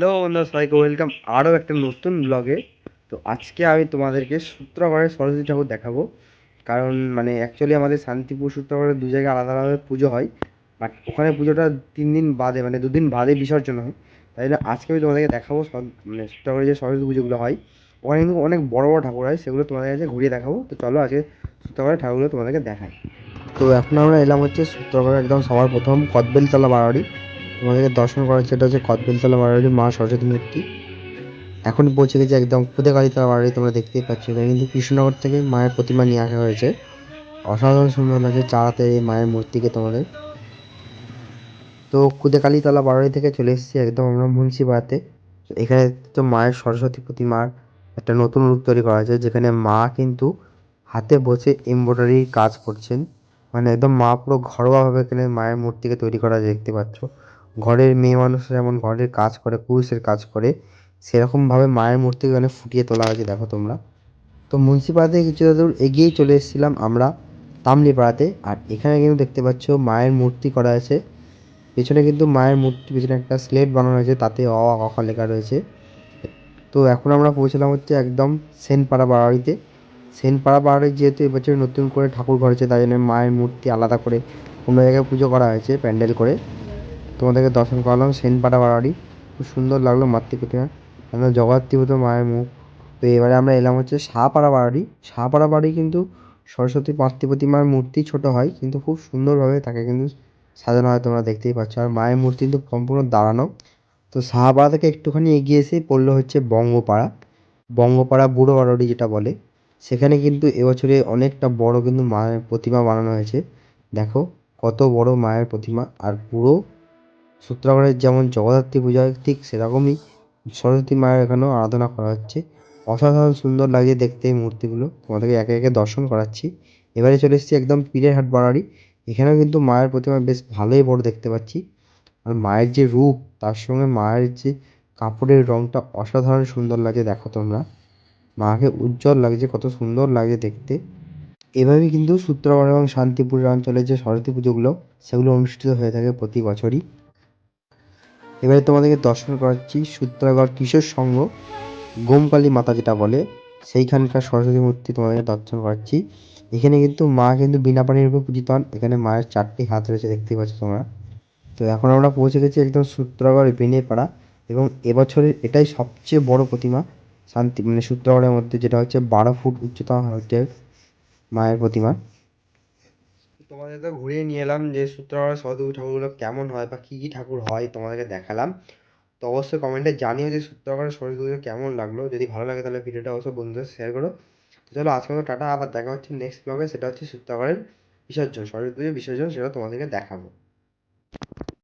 Hello বন্ধুরা, সবাইকে welcome আরও একটা নতুন ব্লগে তো আজকে আমি তোমাদেরকে সূত্রগড়ের সরস্বতী ঠাকুর দেখাবো। কারণ মানে অ্যাকচুয়ালি আমাদের শান্তিপুর সূত্রগড়ের দু জায়গায় আলাদা আলাদা পুজো হয়। বাট ওখানে পুজোটা তিন দিন বাদে মানে দুদিন বাদে বিসর্জন হয়। তাই জন্য আজকে আমি তোমাদেরকে দেখাবো মানে সূত্রগড়ে যে সরস্বতী পুজোগুলো হয়। ওখানে কিন্তু অনেক বড় বড় ঠাকুর হয়, সেগুলো তোমাদের কাছে ঘুরিয়ে দেখাবো। তো চলো আজকে সূত্রগড়ের ঠাকুরগুলো তোমাদেরকে দেখাই। তো এখন আমরা এলাম হচ্ছে সূত্রগড়ে একদম সবার প্রথম কদবেলতলা বাড়াড়ি তোমাদেরকে দর্শন করার যেটা হচ্ছে কদবেলতলা বাড়াড়ি মা সরস্বতী মূর্তি। এখন পৌঁছে গেছে একদম খুদেকালীতলা বাড়াড়ি তোমরা দেখতেই পাচ্ছ। এখানে কিন্তু কৃষ্ণনগর থেকে মায়ের প্রতিমা নিয়ে আসা হয়েছে। অসাধারণ সুন্দর লাগছে চারাতে এই মায়ের মূর্তিকে তোমাদের। তো খুদেকালীতলা বাড়াড়ি থেকে চলে এসেছি একদম আমরা মুন্সিপাড়াতে। এখানে তো মায়ের সরস্বতী প্রতিমার একটা নতুন রূপ তৈরি করা হয়েছে, যেখানে মা কিন্তু হাতে বসে এমব্রয়ডারি কাজ করছেন। মানে একদম মা পুরো ঘরোয়াভাবে এখানে মায়ের মূর্তিকে তৈরি করা দেখতে পাচ্ছ। ঘরের মেয়ে মানুষ যেমন ঘরের কাজ করে, পুরুষের কাজ করে, সেরকমভাবে মায়ের মূর্তি এখানে ফুটিয়ে তোলা হয়েছে, দেখো তোমরা। তো মুন্সিপাড়া থেকে কিছুটা দূর এগিয়েই চলে এসেছিলাম আমরা তামলিপাড়াতে, আর এখানে কিন্তু দেখতে পাচ্ছ মায়ের মূর্তি করা আছে পেছনে কিন্তু মায়ের মূর্তি, পেছনে একটা স্লেট বানানো হয়েছে, তাতে অ আ খ লেখা রয়েছে। তো এখন আমরা পৌঁছলাম হচ্ছে একদম সেনপাড়া বাড়িতে সেনপাড়া বাড়ি যেহেতু এবছর নতুন করে ঠাকুর ঘর হয়েছে তাই জন্য মায়ের মূর্তি আলাদা করে অন্য জায়গায় পুজো করা হয়েছে, প্যান্ডেল করে। তোমাদেরকে দর্শন করালাম। সেনপাড়া বাড়ি খুব সুন্দর লাগল মাতৃ প্রতিমা। একদম জগদ্ধাত্রী মায়ের মুখ। তো এবারে আমরা এলাম হচ্ছে শাহপাড়া বাড়ি শাহপাড়া বাড়ি কিন্তু সরস্বতী মাতৃ প্রতিমার মূর্তি ছোট হয়, কিন্তু খুব সুন্দরভাবে তাকে কিন্তু সাজানো হয়, তোমরা দেখতেই পাচ্ছ। আর মায়ের মূর্তি কিন্তু সম্পূর্ণ দাঁড়ানো। তো শাহপাড়া থেকে একটুখানি এগিয়ে এসেই পড়ল হচ্ছে বঙ্গপাড়া। বঙ্গপাড়া বুড়ো বাড়ি যেটা বলে, সেখানে কিন্তু এবছরে অনেকটা বড় কিন্তু মায়ের প্রতিমা বানানো হয়েছে। দেখো, কত বড় মায়ের প্রতিমা। আর পুরো সূত্রাগড়ের যেমন জগদ্ধাত্রী পূজা হয়, ঠিক সেরকমই সরস্বতী মায়ের এখানেও আরাধনা করা হচ্ছে। অসাধারণ সুন্দর লাগছে দেখতে এই মূর্তিগুলো। তোমাদেরকে একে একে দর্শন করাচ্ছি। এবারে চলে এসেছি একদম পীরেরহাট বাড়ারি এখানেও কিন্তু মায়ের প্রতিমা বেশ ভালোই বড় দেখতে পাচ্ছি। আর মায়ের যে রূপ, তার সঙ্গে মায়ের যে কাপড়ের রঙটা অসাধারণ সুন্দর লাগে দেখো তোমরা। মাকে উজ্জ্বল লাগছে, কত সুন্দর লাগছে দেখতে। এভাবেই কিন্তু সূত্রগড় এবং শান্তিপুরের অঞ্চলের যে সরস্বতী পুজোগুলো, সেগুলো অনুষ্ঠিত হয়ে থাকে প্রতি বছরই। এবারে তোমাদেরকে দর্শন করাচ্ছি সূত্রাগড় কিশোর সংঘ গোমকালী মাতা যেটা বলে, সেইখানকার সরস্বতী মূর্তি তোমাদেরকে দর্শন করাচ্ছি। এখানে কিন্তু মা কিন্তু বিনা পানির উপর পূজিত হন। এখানে মায়ের চারটি হাত রয়েছে দেখতে পাচ্ছ তোমরা। তো এখন আমরা পৌঁছে গেছি একদম সূত্রগড় বেনেপাড়া এবং এবছরের এটাই সবচেয়ে বড় প্রতিমা, শান্তি মানে সূত্রগড়ের মধ্যে যেটা হচ্ছে বারো ফুট উচ্চতা হচ্ছে মায়ের প্রতিমা। তোমাদের তো ঘুরিয়ে নিয়ে এলাম যে সূত্রগড়ের সরস্বতী ঠাকুরগুলো কেমন হয় বা কী কী ঠাকুর হয় তোমাদেরকে দেখালাম। তো অবশ্যই কমেন্টে জানিও যে সূত্রগড়ের সরস্বতী পুজো কেমন লাগল। যদি ভালো লাগে তাহলে ভিডিওটা অবশ্যই বন্ধুদের শেয়ার করো। তো চলো আজকে মতো টাটা, আবার দেখা হচ্ছে নেক্সট ব্লগে সেটা হচ্ছে সূত্রগড়ের বিসর্জন, সরস্বতী পুজো বিসর্জন, সেটা তোমাদেরকে দেখাবো।